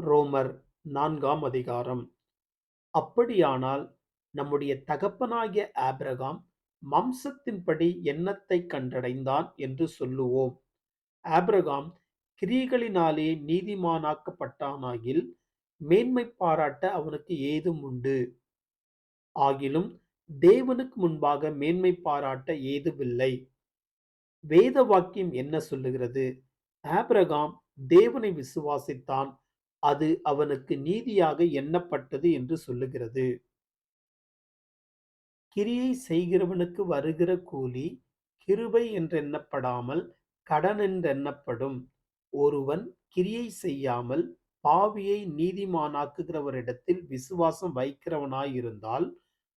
ரோமர் நான்காம் அதிகாரம். அப்படியானால் நம்முடைய தகப்பனாகிய ஆபிரகாம் மம்சத்தின்படி எண்ணத்தை கண்டடைந்தான் என்று சொல்லுவோம். ஆபிரகாம் கிரியைகளினாலே நீதிமானாக்கப்பட்டானாகில் மேன்மை பாராட்ட அவனுக்கு ஏதும் உண்டு. ஆகிலும் தேவனுக்கு முன்பாக மேன்மை பாராட்ட ஏதுமில்லை. வேத வாக்கியம் என்ன சொல்லுகிறது? ஆபிரகாம் தேவனை விசுவாசித்தான் அது அவனுக்கு நீதியாக எண்ணப்பட்டது என்று சொல்லுகிறது. கிரியை செய்கிறவனுக்கு வருகிற கூலி கிருபை என்றெண்ணப்படாமல் கடன் என்றெண்ணப்படும் ஒருவன் கிரியை செய்யாமல் பாவியை நீதிமானாக்குகிறவரிடத்தில் விசுவாசம் வைக்கிறவனாயிருந்தால்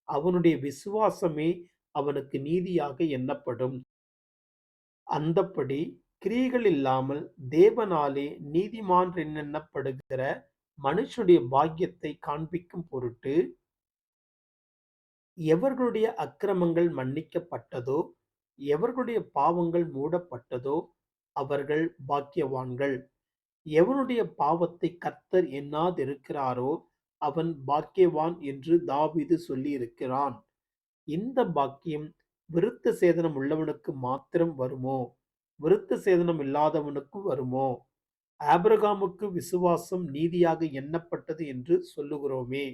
அவனுடைய விசுவாசமே அவனுக்கு நீதியாக எண்ணப்படும். அந்தப்படி கிரிகள் இல்லாமல் தேவனாலே நீதிமான் எண்ணப்படுகிற மனுஷனுடைய பாக்கியத்தை காண்பிக்கும் பொருட்டு எவர்களுடைய அக்கிரமங்கள் மன்னிக்கப்பட்டதோ எவர்களுடைய பாவங்கள் மூடப்பட்டதோ அவர்கள் பாக்கியவான்கள். எவனுடைய பாவத்தை கர்த்தர் எண்ணாதிருக்கிறாரோ அவன் பாக்கியவான் என்று தாவிது சொல்லியிருக்கிறான். இந்த பாக்கியம் விருத்த சேதனம் உள்ளவனுக்கு மாத்திரம் வருமோ? விருத்த சேதனம் இல்லாதவனுக்கு வருமோ? ஆபிரகாமுக்கு விசுவாசம் நீதியாக எண்ணப்பட்டது என்று சொல்லுகிறோமே.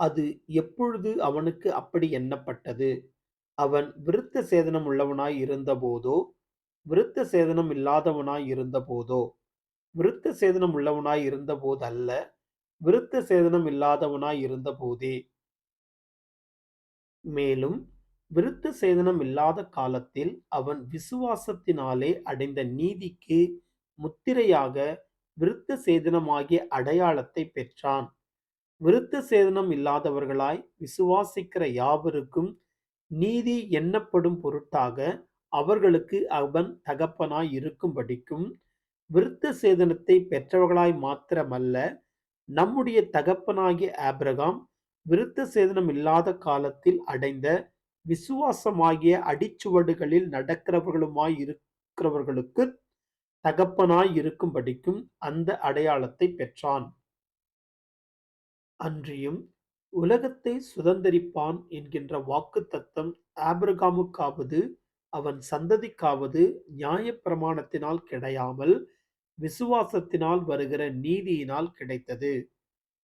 அது எப்பொழுது அவனுக்கு அப்படி எண்ணப்பட்டது? அவன் விருத்த சேதனம் உள்ளவனாய் இருந்தபோதோ விருத்த சேதனம் இல்லாதவனாய் இருந்தபோதோ விருத்த சேதனம் உள்ளவனாய் இருந்தபோதல்ல விருத்த சேதனம் இல்லாதவனாய் இருந்தபோதே மேலும் விருத்த சேதனம் இல்லாத காலத்தில் அவன் விசுவாசத்தினாலே அடைந்த நீதிக்கு முத்திரையாக விருத்த சேதனமாகிய அடையாளத்தை பெற்றான். விருத்த சேதனம் இல்லாதவர்களாய் விசுவாசிக்கிற யாவருக்கும் நீதி எண்ணப்படும் பொருட்டாக அவர்களுக்கு அவன் தகப்பனாய் இருக்கும்படிக்கும் விருத்த சேதனத்தை பெற்றவர்களாய் மாத்திரமல்ல நம்முடைய தகப்பனாகிய ஆப்ரகாம் விருத்த சேதனம் இல்லாத காலத்தில் அடைந்த விசுவாசமாகிய அடிச்சுவடுகளில் நடக்கிறவர்களுமாய் இருக்கிறவர்களுக்கு தகப்பனாய் இருக்கும்படிக்கும் அந்த அடையாளத்தை பெற்றான். அன்றியும் உலகத்தை சுதந்தரிப்பான் என்கின்ற வாக்கு தத்தம் ஆபிரகாமுக்காவது அவன் சந்ததிக்காவது நியாய பிரமாணத்தினால் கிடையாமல் விசுவாசத்தினால் வருகிற நீதியினால் கிடைத்தது.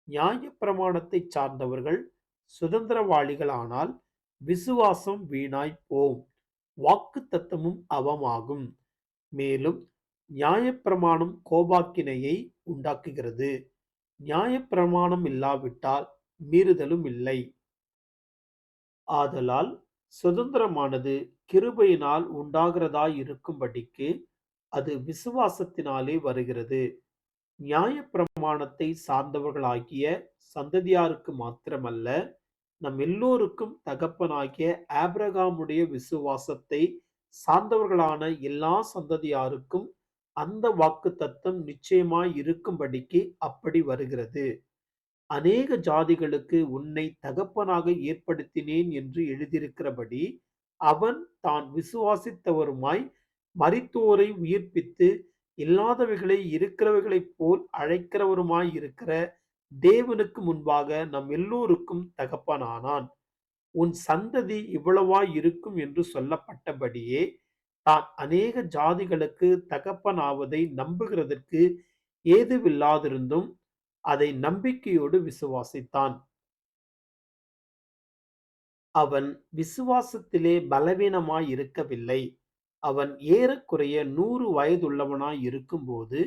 நியாய பிரமாணத்தை சார்ந்தவர்கள் சுதந்திரவாளிகளானால் விசுவாசம் வீணாய் போம். வாக்கு தத்தமும் அவமாகும். மேலும் நியாயப்பிரமாணம் கோபாக்கினையை உண்டாக்குகிறது. நியாயப்பிரமாணம் இல்லாவிட்டால் மீறுதலும் இல்லை. ஆதலால் சுதந்திரமானது கிருபையினால் உண்டாகிறதாய் இருக்கும்படிக்கு அது விசுவாசத்தினாலே வருகிறது. நியாய பிரமாணத்தை சார்ந்தவர்களாகிய சந்ததியாருக்கு மாத்திரமல்ல நம் எல்லோருக்கும் தகப்பனாகிய ஆப்ரகாமுடைய விசுவாசத்தை சார்ந்தவர்களான எல்லா சந்ததியாருக்கும் அந்த வாக்கு தத்தம் நிச்சயமாய் இருக்கும்படிக்கு அப்படி வருகிறது. அநேக ஜாதிகளுக்கு உன்னை தகப்பனாக ஏற்படுத்தினேன் என்று எழுதியிருக்கிறபடி அவன் தான் விசுவாசித்தவருமாய் மறித்தோரை உயிர்ப்பித்து இல்லாதவைகளை இருக்கிறவைகளைப் போல் அழைக்கிறவருமாய் இருக்கிற தேவனுக்கு முன்பாக நம் எல்லோருக்கும் தகப்பனானான். உன் சந்ததி இவ்வளவாய் இருக்கும் என்று சொல்லப்பட்டபடியே தான் அநேக ஜாதிகளுக்கு தகப்பனாவதை நம்புகிறதற்கு ஏதுவில்லாதிருந்தும் அதை நம்பிக்கையோடு விசுவாசித்தான். அவன் விசுவாசத்திலே பலவீனமாய் இருக்கவில்லை. அவன் ஏறக்குறைய நூறு வயதுள்ளவனாய் இருக்கும்போது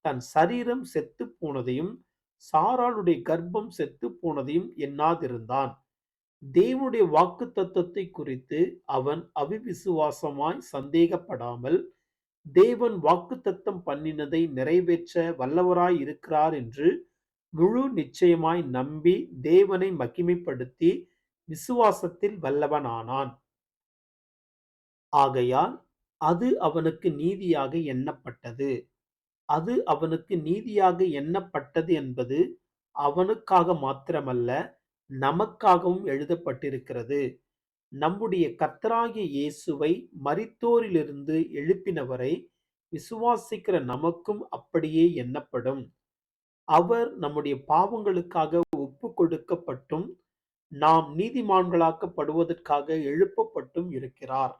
தன் சரீரம் செத்து போனதையும் சாராளுடைய கர்ப்பம் செத்து போனதையும் எண்ணாதிருந்தான். தேவனுடைய வாக்கு தத்துவத்தை குறித்து அவன் அவிவிசுவாசமாய் சந்தேகப்படாமல் தேவன் வாக்கு தத்தம் பண்ணினதை நிறைவேற்ற வல்லவராய் இருக்கிறார் என்று முழு நிச்சயமாய் நம்பி தேவனை மகிமைப்படுத்தி விசுவாசத்தில் வல்லவனானான். ஆகையால் அது அவனுக்கு நீதியாக எண்ணப்பட்டது. அது அவனுக்கு நீதியாக எண்ணப்பட்டது என்பது அவனுக்காக மாத்திரமல்ல நமக்காகவும் எழுதப்பட்டிருக்கிறது நம்முடைய கத்தராகிய இயேசுவை மரித்தோரிலிருந்து எழுப்பினவரை விசுவாசிக்கிற நமக்கும் அப்படியே எண்ணப்படும். அவர் நம்முடைய பாவங்களுக்காக ஒப்பு கொடுக்கப்பட்டும், நாம் நீதிமான்களாக்கப்படுவதற்காக எழுப்பப்பட்டும் இருக்கிறார்.